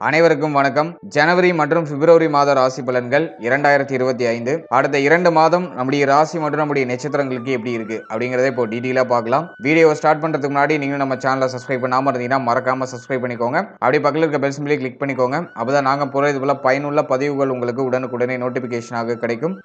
அனைவருக்கும் வணக்கம். ஜனவரி மற்றும் பிப்ரவரி மாத ராசி பலன்கள் இரண்டாயிரத்தி இருபத்தி ஐந்து. அடுத்த இரண்டு மாதம் நம்முடைய ராசி மற்றும் நம்முடைய நட்சத்திரங்களுக்கு எப்படி இருக்கு அப்படிங்கறத இப்போ டீட்டெயிலாக பார்க்கலாம். வீடியோ ஸ்டார்ட் பண்றதுக்கு முன்னாடி நீங்க நம்ம சேனலை சப்ஸ்கிரைப் பண்ணாம இருந்தீங்கன்னா மறக்காம சப்ஸ்கிரைப் பண்ணிக்கோங்க. அப்படி பக்கத்தில் இருக்க பெல் சிம்பிளை கிளிக் பண்ணிக்கோங்க. அப்பதான் நாங்க போற இது போல பயனுள்ள பதிவுகள் உங்களுக்கு உடனுக்குடனே நோட்டிபிகேஷனாக கிடைக்கும்.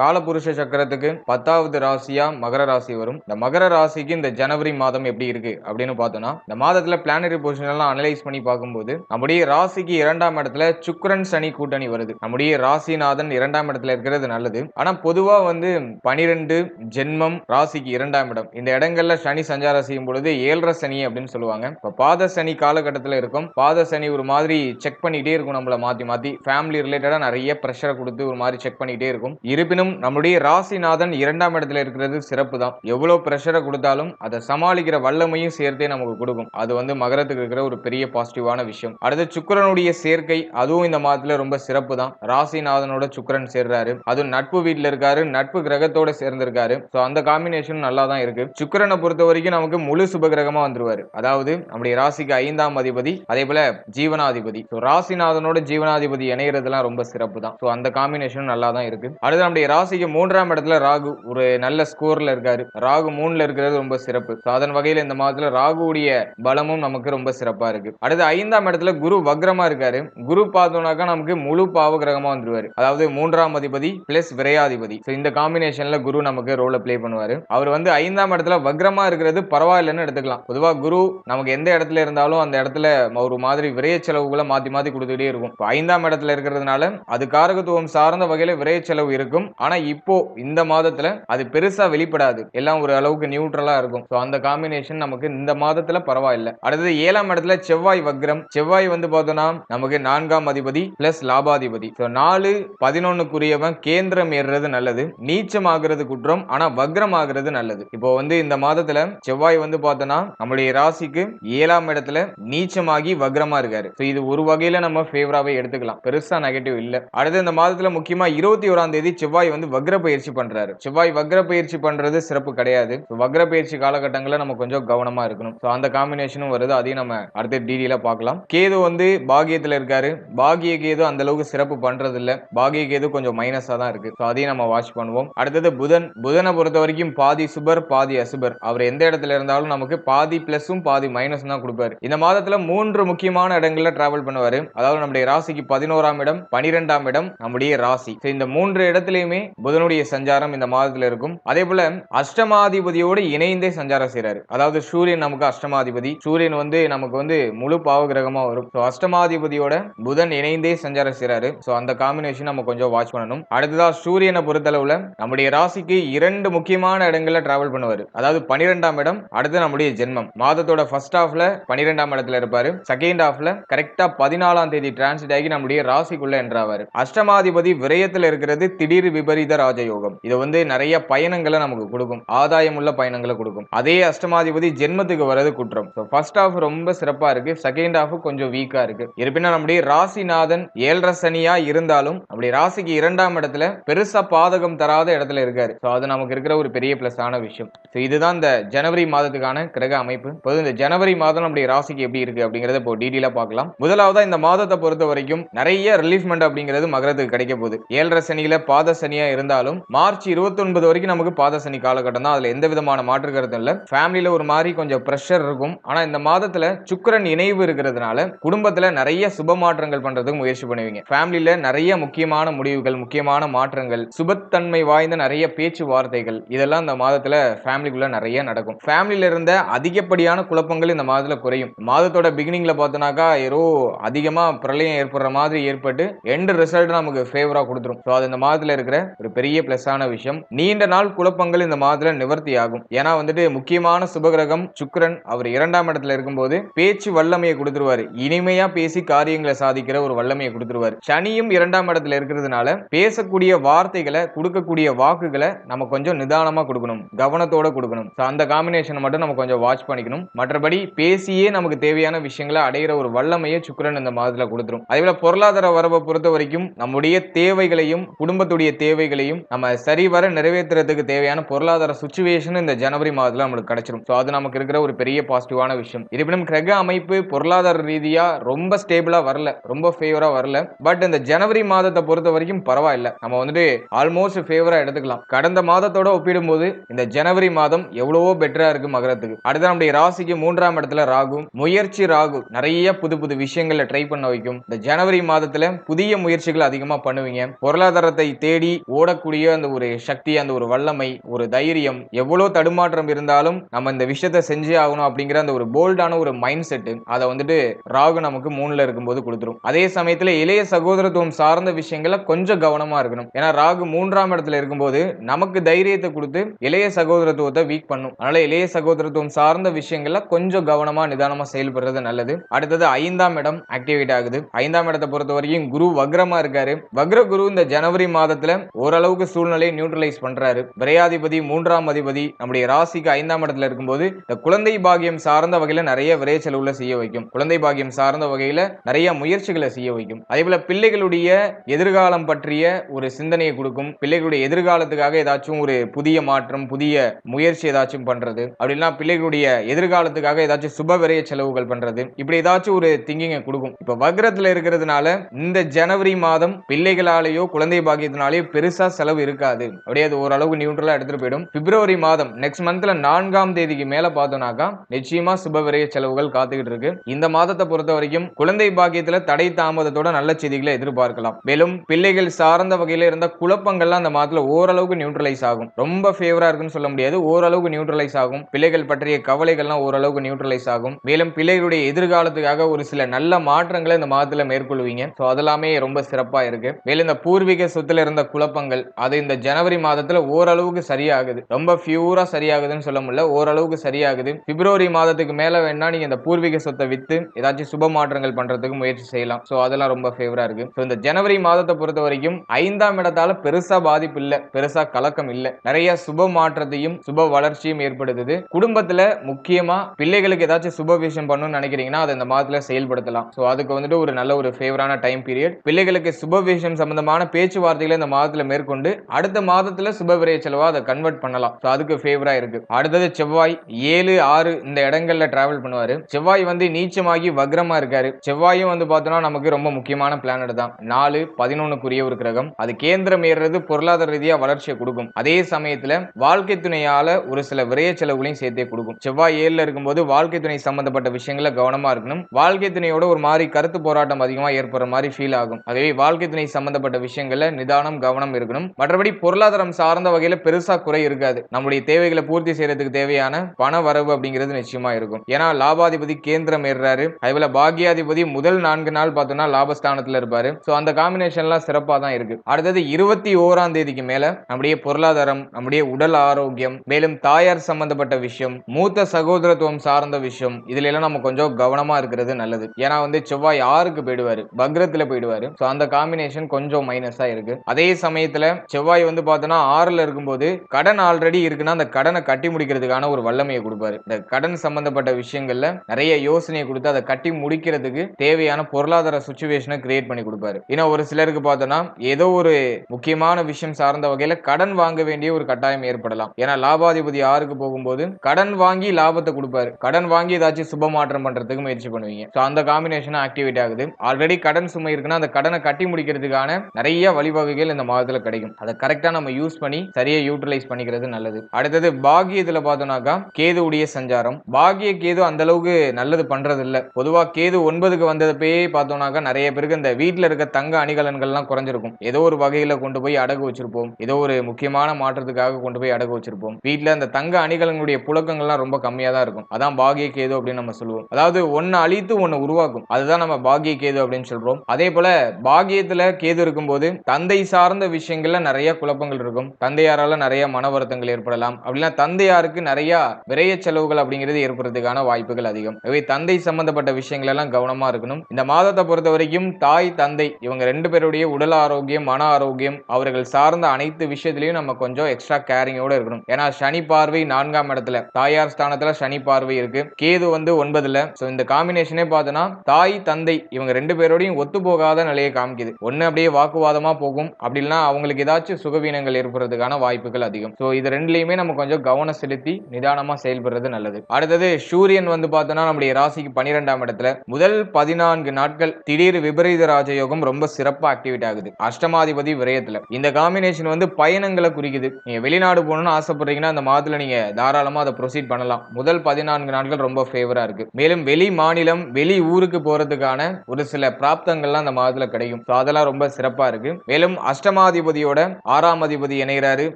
காலபுருஷ சக்கரத்துக்கு பத்தாவது ராசியா மகர ராசி வரும். இந்த மகர ராசிக்கு இந்த ஜனவரி மாதம் எப்படி இருக்கு அப்படின்னு பார்த்தோம்னா இந்த மாதத்துல பிளானரி பொசிஷன் எல்லாம் அனலைஸ் பண்ணி பார்க்கும்போது நம்முடைய ராசிக்கு இரண்டாம் இடத்துல சுக்கரன் சனி கூட்டணி வருது. நம்முடைய ராசிநாதன் இரண்டாம் இடத்துல இருக்கிறது நல்லது. ஆனா பொதுவா வந்து பனிரெண்டு ஜென்மம் ராசிக்கு இரண்டாம் இடம். இந்த இடங்கள்ல சனி சஞ்சாரம் செய்யும் பொழுது ஏழரை சனி அப்படின்னு சொல்லுவாங்க. இப்ப பாத சனி காலகட்டத்தில் இருக்கும். பாத சனி ஒரு மாதிரி செக் பண்ணிட்டே இருக்கும் நம்மள மாத்தி மாத்தி. ஃபேமிலி ரிலேட்டடா நிறைய ப்ரெஷரை கொடுத்து ஒரு மாதிரி செக் பண்ணிட்டே இருக்கும். இருப்பினும் இருந்தாலும் நம்முடைய ராசிநாதன் இரண்டாம் இடத்துல இருக்கிறது சிறப்பு தான் எவ்வளவு ப்ரெஷரை கொடுத்தாலும் அதை சமாளிக்கிற வல்லமையும் சேர்த்தே நமக்கு கொடுக்கும். அது வந்து மகரத்துக்கு இருக்கிற ஒரு பெரிய பாசிட்டிவான விஷயம். அடுத்து சுக்கரனுடைய சேர்க்கை அதுவும் இந்த மாதத்துல ரொம்ப சிறப்பு தான் ராசிநாதனோட சுக்கரன் சேர்றாரு. அதுவும் நட்பு வீட்டுல இருக்காரு. நட்பு கிரகத்தோட சேர்ந்திருக்காரு. ஸோ அந்த காம்பினேஷன் நல்லா தான் இருக்கு. சுக்கரனை பொறுத்த வரைக்கும் நமக்கு முழு சுபகிரகமா வந்துருவாரு. அதாவது நம்முடைய ராசிக்கு ஐந்தாம் அதிபதி அதே போல ஜீவனாதிபதி. ராசிநாதனோட ஜீவனாதிபதி இணையறதுலாம் ரொம்ப சிறப்பு தான் ஸோ அந்த காம்பினேஷன் நல்லா தான் இருக்கு. அடுத்து நம்முடைய ராசிக்கு மூன்றாம் இடத்துல ராகு ஒரு நல்ல ஸ்கோர்ல இருக்காரு. ராகு மூணுல இருக்கிறது ரொம்ப சிறப்பு. அதன் வகையில இந்த மாதத்துல ராகுவுடைய பலமும் நமக்கு ரொம்ப சிறப்பா இருக்கு. அடுத்து ஐந்தாம் இடத்துல குரு வக்ரமா இருக்காரு. குரு பார்த்தோம்னாக்கா நமக்கு முழு பாவ கிரகமா வந்துருவாரு. அதாவது மூன்றாம் அதிபதி பிளஸ் விரையாதிபதி. இந்த காம்பினேஷன்ல குரு நமக்கு ரோல ப்ளே பண்ணுவாரு. அவர் வந்து ஐந்தாம் இடத்துல வக்ரமா இருக்கிறது பரவாயில்லைன்னு எடுத்துக்கலாம். பொதுவா குரு நமக்கு எந்த இடத்துல இருந்தாலும் அந்த இடத்துல ஒரு மாதிரி விரைய செலவுகளை மாத்தி மாத்தி கொடுத்துட்டே இருக்கும். ஐந்தாம் இடத்துல இருக்கிறதுனால அது காரகத்துவம் சார்ந்த வகையில விரைய செலவு இருக்கும். ஆனா இப்போ இந்த மாதத்துல அது பெருசா வெளிப்படாது. எல்லாம் ஒரு அளவுக்கு நியூட்ரலா இருக்கும். ஸோ அந்த காம்பினேஷன் நமக்கு இந்த மாதத்துல பரவாயில்ல. அடுத்தது ஏழாம் இடத்துல செவ்வாய் வக்ரம். செவ்வாய் வந்து பார்த்தோம்னா நமக்கு நான்காம் அதிபதி பிளஸ் லாபாதிபதி. ஸோ நாலு பதினொன்னுக்குரியவன் கேந்திரம் ஏறுறது நல்லது. நீச்சம் ஆகுறது குற்றம். ஆனா வக்ரம் ஆகுறது நல்லது. இப்போ வந்து இந்த மாதத்துல செவ்வாய் வந்து பார்த்தோம்னா நம்மளுடைய ராசிக்கு ஏழாம் இடத்துல நீச்சமாகி வக்ரமா இருக்காரு. ஸோ இது ஒரு வகையில நம்ம ஃபேவராகவே எடுத்துக்கலாம். பெருசா நெகட்டிவ் இல்ல. அடுத்து இந்த மாதத்துல முக்கியமா இருபத்தி ஓராம் தேதி செவ்வாய் வந்து வக்ர பயிற்சி பண்றாரு. செவ்வாய் வக்ர பயிற்சி பண்றது சிறப்பு கிடையாது. வக்ர பயிற்சி காலகட்டங்களில் நம்ம கொஞ்சம் கவனமா இருக்கணும். ஸோ அந்த காம்பினேஷனும் வருது. அதையும் நம்ம அடுத்த டீடெயில பார்க்கலாம். கேது வந்து பாகியத்தில் இருக்காரு. பாகிய கேது அந்த அளவுக்கு சிறப்பு பண்றது இல்ல பாகிய கேது கொஞ்சம் மைனஸா தான் இருக்கு. ஸோ அதையும் நம்ம வாட்ச் பண்ணுவோம். அடுத்தது புதன். புதனை பொறுத்த வரைக்கும் பாதி சுபர் பாதி அசுபர். அவர் எந்த இடத்துல இருந்தாலும் நமக்கு பாதி பிளஸும் பாதி மைனஸும் தான் கொடுப்பாரு. இந்த மாதத்துல மூன்று முக்கியமான இடங்கள்ல டிராவல் பண்ணுவாரு. அதாவது நம்முடைய ராசிக்கு பதினோராம் இடம் பனிரெண்டாம் இடம் நம்முடைய ராசி. இந்த மூன்று இடத்துலயுமே புதனுடைய சஞ்சாரம் இந்த மாதத்துல இருக்கும். அதே போல அஷ்டமாதிபதியோடு இணைந்தே சஞ்சாரம் செய்யறாரு அதாவது சூரியன் நமக்கு அஷ்டமாதிபதி. சூரியன் வந்து நமக்கு வந்து முழு பாவ கிரகமா வரும். ஸோ அஷ்டமாதிபதியோட புதன் இணைந்தே சஞ்சாரம் செய்றாரு. ஸோ அந்த காம்பினேஷன் நம்ம கொஞ்சம் வாட்ச் பண்ணணும். அடுத்ததா சூரியனை பொறுத்தளவுல நம்முடைய ராசிக்கு இரண்டு முக்கியமான இடங்கள்ல டிராவல் பண்ணுவாரு. அதாவது பனிரெண்டாம் இடம் அடுத்து நம்முடைய ஜென்மம். மாதத்தோட ஃபர்ஸ்ட் ஹாஃப்ல பனிரெண்டாம் இடத்துல இருப்பாரு. செகண்ட் ஹாஃப்ல கரெக்டா பதினாலாம் தேதி டிரான்சிட் ஆகி நம்முடைய ராசிக்குள்ள என்றாவாரு அஷ்டமாதிபதி விரயத்துல இருக்கிறது திடீர் விபரீத ராஜயோகம். இது வந்து நிறைய பயணங்களை நமக்கு கொடுக்கும். ஆதாயம் உள்ள பயணங்களை கொடுக்கும். அதே அஷ்டமாதிபதி ஜென்மத்துக்கு வர்றது குற்றம். ஸோ ஃபர்ஸ்ட் ஹாஃப் ரொம்ப சிறப்பா இருக்கு. செகண்ட் ஹாஃப் கொஞ்சம் வீக்கா இருக்கு. இருப்பினும் நம்முடைய ராசிநாதன் ஏழரை சனியா இருந்தாலும் நம்முடைய ராசிக்கு இரண்டாம் இடத்துல பெருசா பாதகம் தராத இடத்துல இருக்காரு. ஸோ அது நமக்கு இருக்கிற ஒரு பெரிய பிளஸ் ஆன விஷயம். ஸோ இதுதான் இந்த ஜனவரி மாதத்துக்கான கிரக அமைப்பு. பொது இந்த ஜனவரி மாதம் நம்முடைய ராசிக்கு எப்படி இருக்கு அப்படிங்கறத இப்போ டீடெயிலா பார்க்கலாம். முதலாவதா இந்த மாதத்தை பொறுத்த வரைக்கும் நிறைய ரிலீஃப்மெண்ட் அப்படிங்கிறது மகரத்துக்கு கிடைக்க போகுது. ஏழரை சனியில பாத சனி சனியா இருந்தாலும் மார்ச் இருபத்தி ஒன்பது வரைக்கும் நமக்கு பாத சனி காலகட்டம் தான். அதுல எந்த விதமான மாற்று கருத்தும் இல்ல. ஃபேமிலியில ஒரு மாதிரி கொஞ்சம் ப்ரெஷர் இருக்கும். ஆனா இந்த மாதத்துல சுக்கரன் இணைவு இருக்கிறதுனால குடும்பத்துல நிறைய சுப மாற்றங்கள் பண்றதுக்கு முயற்சி பண்ணுவீங்க. ஃபேமிலியில நிறைய முக்கியமான முடிவுகள் முக்கியமான மாற்றங்கள் சுபத்தன்மை வாய்ந்த நிறைய பேச்சுவார்த்தைகள் இதெல்லாம் இந்த மாதத்துல ஃபேமிலிக்குள்ள நிறைய நடக்கும். ஃபேமிலியில இருந்த அதிகப்படியான குழப்பங்கள் இந்த மாதத்துல குறையும். மாதத்தோட பிகினிங்ல பார்த்தோம்னாக்கா ஏதோ அதிகமா பிரளயம் ஏற்படுற மாதிரி ஏற்பட்டு எண்டு ரிசல்ட் நமக்கு ஃபேவரா கொடுத்துரும். ஸோ அது இந்த மாதத்துல இருக்கிற ஒரு பெரிய பிளஸ் ஆன விஷயம். நீண்ட நாள் குழப்பங்கள் இந்த மாதத்துல நிவர்த்தி ஆகும். ஏன்னா வந்துட்டு முக்கியமான சுபகிரகம் சுக்கரன் அவர் இரண்டாம் இடத்துல இருக்கும்போது பேச்சு வல்லமையை கொடுத்துருவாரு. இனிமையா பேசி காரியங்களை சாதிக்கிற ஒரு வல்லமையை கொடுத்துருவாரு. சனியும் இரண்டாம் இடத்துல இருக்கிறதுனால பேசக்கூடிய வார்த்தைகளை கொடுக்கக்கூடிய வாக்குகளை நம்ம கொஞ்சம் நிதானமா கொடுக்கணும். கவனத்தோட கொடுக்கணும். அந்த காம்பினேஷனை மட்டும் நம்ம கொஞ்சம் வாட்ச் பண்ணிக்கணும். மற்றபடி பேசியே நமக்கு தேவையான விஷயங்களை அடைகிற ஒரு வல்லமையை சுக்கரன் இந்த மாதத்துல கொடுத்துரும். அதே போல பொருளாதார வரவை பொறுத்த வரைக்கும் நம்முடைய தேவைகளையும் குடும்பத்துடைய தேவை தேவைகளையும் நம்ம சரிவர நிறைவேற்றுறதுக்கு தேவையான பொருளாதார சுச்சுவேஷன் இந்த ஜனவரி மாதத்தில் நம்மளுக்கு கிடைச்சிரும். ஸோ அது நமக்கு இருக்கிற ஒரு பெரிய பாசிட்டிவான விஷயம். இருப்பினும் கிரக அமைப்பு பொருளாதார ரீதியாக ரொம்ப ஸ்டேபிளாக வரல. ரொம்ப ஃபேவராக வரல. பட் இந்த ஜனவரி மாதத்தை பொறுத்த வரைக்கும் பரவாயில்ல. நம்ம வந்துட்டு ஆல்மோஸ்ட் ஃபேவராக எடுத்துக்கலாம். கடந்த மாதத்தோட ஒப்பிடும்போது இந்த ஜனவரி மாதம் எவ்வளவோ பெட்டராக இருக்கு மகரத்துக்கு. அடுத்து நம்முடைய ராசிக்கு மூன்றாம் இடத்துல ராகு முயற்சி ராகு. நிறைய புது புது விஷயங்களை ட்ரை பண்ண வைக்கும். இந்த ஜனவரி மாதத்துல புதிய முயற்சிகள் அதிகமாக பண்ணுவீங்க. பொருளாதாரத்தை தேடி ஓடக்கூடிய அந்த ஒரு சக்தி அந்த ஒரு வல்லமை ஒரு தைரியம் எவ்வளோ தடுமாற்றம் இருந்தாலும் நம்ம இந்த விஷயத்த செஞ்சே ஆகணும் அப்படிங்கிற அந்த ஒரு போல்டான ஒரு மைண்ட் செட்டு அதை வந்துட்டு ராகு நமக்கு மூணுல இருக்கும்போது கொடுத்துரும். அதே சமயத்தில் இளைய சகோதரத்துவம் சார்ந்த விஷயங்களை கொஞ்சம் கவனமா இருக்கணும். ஏன்னா ராகு மூன்றாம் இடத்துல இருக்கும்போது நமக்கு தைரியத்தை கொடுத்து இளைய சகோதரத்துவத்தை வீக் பண்ணும். அதனால இளைய சகோதரத்துவம் சார்ந்த விஷயங்கள்ல கொஞ்சம் கவனமா நிதானமா செயல்படுறது நல்லது. அடுத்தது ஐந்தாம் இடம் ஆக்டிவேட் ஆகுது. ஐந்தாம் இடத்தை பொறுத்த வரைக்கும் குரு வக்ரமா இருக்காரு. வக்ர குரு இந்த ஜனவரி மாதத்துல ஓரளவுக்கு சூழ்நிலையை நியூட்ரலைஸ் பண்றாரு. விரையாதிபதி மூன்றாம் அதிபதி நம்முடைய ராசிக்கு ஐந்தாம் இடத்துல இருக்கும்போது இந்த குழந்தை பாகியம் சார்ந்த வகையில நிறைய விரை செலவுல செய்ய வைக்கும். குழந்தை பாகியம் சார்ந்த வகையில நிறைய முயற்சிகளை செய்ய வைக்கும். அதே போல பிள்ளைகளுடைய எதிர்காலம் பற்றிய ஒரு சிந்தனையை கொடுக்கும். பிள்ளைகளுடைய எதிர்காலத்துக்காக ஏதாச்சும் ஒரு புதிய மாற்றம் புதிய முயற்சி ஏதாச்சும் பண்றது. அப்படின்னா பிள்ளைகளுடைய எதிர்காலத்துக்காக ஏதாச்சும் சுப விரைய செலவுகள் பண்றது. இப்படி ஏதாச்சும் ஒரு திங்கிங்கை கொடுக்கும். இப்ப வக்ரத்துல இருக்கிறதுனால இந்த ஜனவரி மாதம் பிள்ளைகளாலேயோ குழந்தை பாகியத்தினாலேயோ பெருசா செலவு இருக்காது. அப்படியே அது ஓரளவுக்கு நியூட்ரலா எடுத்துட்டு போயிடும். பிப்ரவரி மாதம் நெக்ஸ்ட் மந்த்ல நான்காம் தேதிக்கு மேல பார்த்தோம்னாக்கா நிச்சயமா சுபவிரைய செலவுகள் காத்துக்கிட்டு இருக்கு. இந்த மாதத்தை பொறுத்த வரைக்கும் குழந்தை பாக்கியத்துல தடை தாமதத்தோட நல்ல செய்திகளை எதிர்பார்க்கலாம். மேலும் பிள்ளைகள் சார்ந்த வகையில இருந்த குழப்பங்கள்லாம் அந்த மாதத்துல ஓரளவுக்கு நியூட்ரலைஸ் ஆகும். ரொம்ப ஃபேவரா இருக்குன்னு சொல்ல முடியாது. ஓரளவுக்கு நியூட்ரலைஸ் ஆகும். பிள்ளைகள் பற்றிய கவலைகள்லாம் ஓரளவுக்கு நியூட்ரலைஸ் ஆகும். மேலும் பிள்ளைகளுடைய எதிர்காலத்துக்காக ஒரு சில நல்ல மாற்றங்களை இந்த மாதத்துல மேற்கொள்வீங்க. ஸோ அதெல்லாமே ரொம்ப சிறப்பா இருக்கு. மேலும் இந்த பூர்வீக சொத்துல இருந்த குழப்பம் குழப்பங்கள். அது இந்த ஜனவரி மாதத்துல ஓரளவுக்கு சரியாகுது. ரொம்ப பியூரா சரியாகுதுன்னு சொல்ல முடியல. ஓரளவுக்கு சரியாகுது. பிப்ரவரி மாதத்துக்கு மேல வேணா நீங்க இந்த பூர்வீக சொத்தை வித்து ஏதாச்சும் சுப மாற்றங்கள் பண்றதுக்கு முயற்சி செய்யலாம். ஸோ அதெல்லாம் ரொம்ப ஃபேவரா இருக்கு. ஸோ இந்த ஜனவரி மாதத்தை பொறுத்த வரைக்கும் ஐந்தாம் இடத்தால பெருசா பாதிப்பு இல்ல. பெருசா கலக்கம் இல்ல. நிறைய சுப மாற்றத்தையும் சுப வளர்ச்சியும் ஏற்படுத்துது. குடும்பத்துல முக்கியமா பிள்ளைகளுக்கு ஏதாச்சும் சுப விஷயம் பண்ணணும்னு நினைக்கிறீங்கன்னா அதை இந்த மாதத்துல செயல்படுத்தலாம். ஸோ அதுக்கு வந்துட்டு ஒரு நல்ல ஒரு ஃபேவரான டைம் பீரியட் பிள்ளைகளுக்கு சுப விஷயம் சம்பந்தமான பேச்சுவார்த்தைகளை இந்த மாதத்துல மேற்கொண்டு அடுத்த மாதத்துல சுப விரைய செலவா அதை கன்வெர்ட் பண்ணலாம். ஸோ அதுக்கு ஃபேவரா இருக்கு. அடுத்தது செவ்வாய். ஏழு ஆறு இந்த இடங்கள்ல டிராவல் பண்ணுவாரு. செவ்வாய் வந்து நீச்சமாகி வக்ரமா இருக்காரு. செவ்வாயும் வந்து பார்த்தோம்னா நமக்கு ரொம்ப முக்கியமான பிளானட் தான் நாலு பதினொன்னுக்குரிய ஒரு கிரகம். அது கேந்திரம் ஏறுறது பொருளாதார ரீதியா வளர்ச்சியை கொடுக்கும். அதே சமயத்துல வாழ்க்கை துணையால ஒரு சில விரைய செலவுகளையும் சேர்த்தே கொடுக்கும். செவ்வாய் ஏழுல இருக்கும்போது வாழ்க்கை துணை சம்பந்தப்பட்ட விஷயங்கள கவனமா இருக்கணும். வாழ்க்கை துணையோட ஒரு மாதிரி கருத்து போராட்டம் அதிகமாக ஏற்படுற மாதிரி ஃபீல் ஆகும். அதுவே வாழ்க்கை துணை சம்பந்தப்பட்ட விஷயங்கள்ல நிதானம் கவனம் இருக்கணும். மற்றபடி பொருளாதாரம் சார்ந்த வகையில பெருசா குறை இருக்காது. நம்முடைய தேவைகளை பூர்த்தி செய்யறதுக்கு தேவையான பண வரவு அப்படிங்கிறது நிச்சயமா இருக்கும். ஏன்னா லாபாதிபதி கேந்திரம் ஏறுறாரு. அதுபோல பாக்யாதிபதி முதல் நான்கு நாள் பார்த்தோம்னா லாபஸ்தானத்துல இருப்பாரு. ஸோ அந்த காம்பினேஷன்லாம் சிறப்பா தான் இருக்கு. அடுத்தது இருபத்தி ஓராம் தேதிக்கு மேல நம்முடைய பொருளாதாரம் நம்முடைய உடல் ஆரோக்கியம் மேலும் தாயார் சம்பந்தப்பட்ட விஷயம் மூத்த சகோதரத்துவம் சார்ந்த விஷயம் இதுல எல்லாம் நம்ம கொஞ்சம் கவனமா இருக்கிறது நல்லது. ஏன்னா வந்து செவ்வாய் ஆறுக்கு போயிடுவாரு. பக்ரத்துல போயிடுவாரு. ஸோ அந்த காம்பினேஷன் கொஞ்சம் மைனஸா இருக்கு. அதே சமயம் சமயத்துல செவ்வாய் வந்து பார்த்தோன்னா ஆறுல இருக்கும்போது கடன் ஆல்ரெடி இருக்குன்னா அந்த கடனை கட்டி முடிக்கிறதுக்கான ஒரு வல்லமையை கொடுப்பாரு. இந்த கடன் சம்பந்தப்பட்ட விஷயங்கள்ல நிறைய யோசனையை கொடுத்து அதை கட்டி முடிக்கிறதுக்கு தேவையான பொருளாதார சுச்சுவேஷனை கிரியேட் பண்ணி கொடுப்பாரு. இன்னும் ஒரு சிலருக்கு பார்த்தோன்னா ஏதோ ஒரு முக்கியமான விஷயம் சார்ந்த வகையில கடன் வாங்க வேண்டிய ஒரு கட்டாயம் ஏற்படலாம். ஏன்னா லாபாதிபதி ஆறுக்கு போகும்போது கடன் வாங்கி லாபத்தை கொடுப்பாரு. கடன் வாங்கி ஏதாச்சும் சுப மாற்றம் பண்றதுக்கு முயற்சி பண்ணுவீங்க. ஸோ அந்த காம்பினேஷன் ஆக்டிவேட் ஆகுது. ஆல்ரெடி கடன் சுமை இருக்குன்னா அந்த கடனை கட்டி முடிக்கிறதுக்கான நிறைய வழிவகைகள் இந்த மாதம் கிடைக்கும். அதை கரெக்டா நம்ம யூஸ் பண்ணி சரியா யூட்டிலைஸ் பண்ணிக்கிறது நல்லது. அடுத்தது பாகியத்தில் பார்த்தோம்னாக்கா கேதுவுடைய சஞ்சாரம். பாகிய கேது அந்த அளவுக்கு நல்லது பண்றது இல்ல பொதுவா கேது ஒன்பதுக்கு வந்ததப்பயே பார்த்தோம்னாக்கா நிறைய பேருக்கு இந்த வீட்டுல இருக்க தங்க அணிகலன்கள்லாம் குறைஞ்சிருக்கும். ஏதோ ஒரு வகையில கொண்டு போய் அடகு வச்சிருப்போம். ஏதோ ஒரு முக்கியமான மாற்றத்துக்காக கொண்டு போய் அடகு வச்சிருப்போம். வீட்டுல அந்த தங்க அணிகலனுடைய புழக்கங்கள்லாம் ரொம்ப கம்மியா தான் இருக்கும். அதான் பாகிய கேது அப்படின்னு நம்ம சொல்லுவோம். அதாவது ஒன்னு அழித்து ஒன்னு உருவாக்கும். அதுதான் நம்ம பாகிய கேது அப்படின்னு சொல்றோம். அதே போல பாகியத்துல கேது இருக்கும்போது தந்தை சார்ந்த விஷயங்கள்ல நிறைய குழப்பங்கள் இருக்கும். தந்தையாரால நிறைய மன வருத்தங்கள் ஏற்படலாம். அப்படின்னா தந்தையாருக்கு நிறைய விரைய செலவுகள் அப்படிங்கிறது ஏற்படுறதுக்கான வாய்ப்புகள் அதிகம். எனவே தந்தை சம்பந்தப்பட்ட விஷயங்கள் எல்லாம் கவனமா இருக்கணும். இந்த மாதத்தை பொறுத்த வரைக்கும் தாய் தந்தை இவங்க ரெண்டு பேருடைய உடல் ஆரோக்கியம் மன ஆரோக்கியம் அவர்கள் சார்ந்த அனைத்து விஷயத்திலையும் நம்ம கொஞ்சம் எக்ஸ்ட்ரா கேரிங்கோட இருக்கணும். ஏன்னா சனி பார்வை நான்காம் இடத்துல தாயார் ஸ்தானத்துல சனி பார்வை இருக்கு. கேது வந்து ஒன்பதுல. சோ இந்த காம்பினேஷனே பார்த்தோன்னா தாய் தந்தை இவங்க ரெண்டு பேரோடையும் ஒத்து போகாத நிலையை காமிக்குது. ஒன்னு அப்படியே வாக்குவாதமா போகும். அப்படி இல்லைன்னா அவங்களுக்கு ஏதாச்சும் சுகவீனங்கள் ஏற்படுறதுக்கான வாய்ப்புகள் அதிகம். ஸோ இது ரெண்டுலையுமே நம்ம கொஞ்சம் கவனம் செலுத்தி நிதானமாக செயல்படுறது நல்லது. அடுத்தது சூரியன் வந்து பார்த்தோம்னா நம்முடைய ராசிக்கு பன்னிரெண்டாம் இடத்துல முதல் பதினான்கு நாட்கள் திடீர் விபரீத ராஜயோகம் ரொம்ப சிறப்பாக ஆக்டிவேட் ஆகுது. அஷ்டமாதிபதி விரயத்துல. இந்த காம்பினேஷன் வந்து பயணங்களை குறிக்குது. நீங்க வெளிநாடு போகணும்னு ஆசைப்படுறீங்கன்னா அந்த மாதத்தில் நீங்க தாராளமாக அதை ப்ரொசீட் பண்ணலாம். முதல் பதினான்கு நாட்கள் ரொம்ப ஃபேவராக இருக்கு. மேலும் வெளி மாநிலம் வெளி ஊருக்கு போறதுக்கான ஒரு சில பிராப்தங்கள்லாம் அந்த மாதத்தில் கிடைக்கும். ஸோ அதெல்லாம் ரொம்ப சிறப்பா இருக்கு. மேலும் அஷ்டமா அஷ்டமாதிபதியோட ஆறாம் அதிபதி இணைகிறாரு